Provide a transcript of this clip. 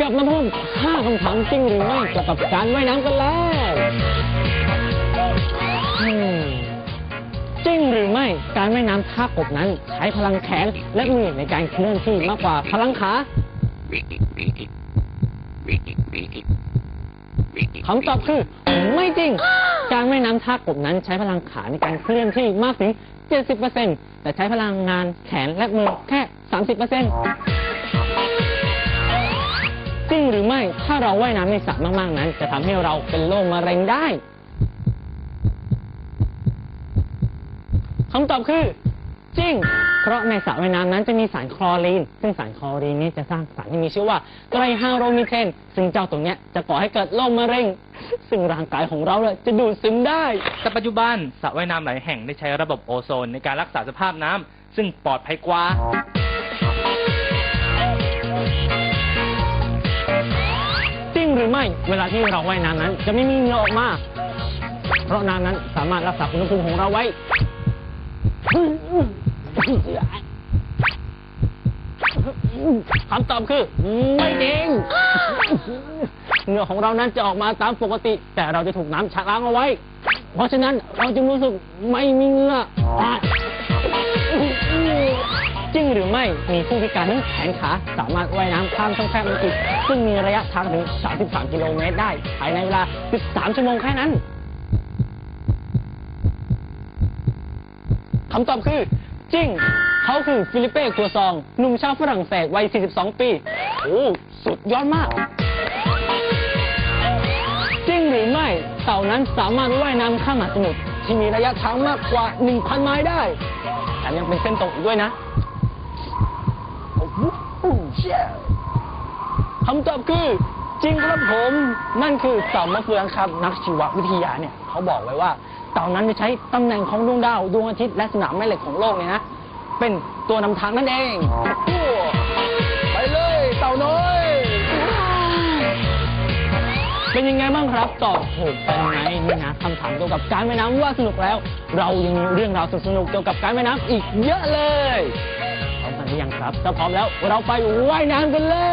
กลับมาพบห้าคำถามจริงหรือไม่เกี่ยวกับการว่ายน้ำกันแล้วอืมจริงหรือไม่การว่ายน้ำท่ากบนั้น ใช้พลังแขนและมือในการเคลื่อนที่มากกว่าพลังขาคำตอบคือ ไม่จริง การว่ายน้ำท่ากบนั้นใช้พลังขาในการเคลื่อนที่มากถึง 70%แต่ใช้พลังงานแขนและมือแค่ 30% จริงหรือไม่ ถ้าเราว่ายน้ำในสระมากๆนั้น จะทำให้เราเป็นโรคมะเร็งได้คำตอบคือ จริง เพราะในสระว่ายน้ำนั้นจะมีสารคลอรีน ซึ่งสารคลอรีนนี้จะสร้างสารที่มีชื่อว่าไตรไฮโรมิเทน ซึ่งเจ้าตัวเนี้ยจะก่อให้เกิดโรคมะเร็ง ซึ่งร่างกายของเราเนี่ยจะดูดซึมได้ แต่ปัจจุบันสระว่ายน้ำหลายแห่งได้ใช้ระบบโอโซนในการรักษาสภาพน้ำซึ่งปลอดภัยกว่า หรือไม่ เวลาที่เราว่ายน้ำนั้น จะไม่มีเหงื่อออกมา เพราะน้ำนั้นสามารถรักษาอุณหภูมิของเราไว้ คำตอบคือ ไม่จริง เหงื่อของเรานั้นจะออกมาตามปกติ แต่เราจะถูกน้ำชะล้างเอาไว้ เพราะฉะนั้นเราจึงรู้สึกไม่มีเหงื่อ หรือไม่มีผู้พิการทั้งแขนขา สามารถว่ายน้ำข้ามช่องแคบอังกฤษซึ่งมีระยะทางถึง 33 กิโลเมตรได้ ภายในเวลา 13 ชั่วโมงแค่นั้นคำตอบคือจริง เขาคือฟิลิเป้กัวซองหนุ่มชาวฝรั่งเศสวัย 42 ปี โอ้สุดยอดมาก จริงหรือไม่เต่านั้นสามารถว่ายน้ำข้ามมหาสมุทรที่มีระยะทางมากกว่า 1,000 ไมล์ได้แถมยังเป็นเส้นตรงอีกด้วยนะ คำตอบคือจริงครับผมนั่นคือเต่ามะเฟืองครับ นักชีววิทยาเนี่ยเขาบอกไว้ว่าเต่านั้นจะใช้ตำแหน่งของดวงดาวดวงอาทิตย์และสนามแม่เหล็กของโลกเนี่ยนะเป็นตัวนำทางนั่นเอง ไปเลยเต่าน้อย เป็นยังไงบ้างครับ ตอบถูกกันไหมนี่นะคำถามเกี่ยวกับการว่ายน้ำว่าสนุกแล้ว เรายังมีเรื่องราวสนุกๆเกี่ยวกับการว่ายน้ำอีกเยอะเลย หรือยังครับ ถ้าพร้อมแล้วเราไปว่ายน้ำกันเลย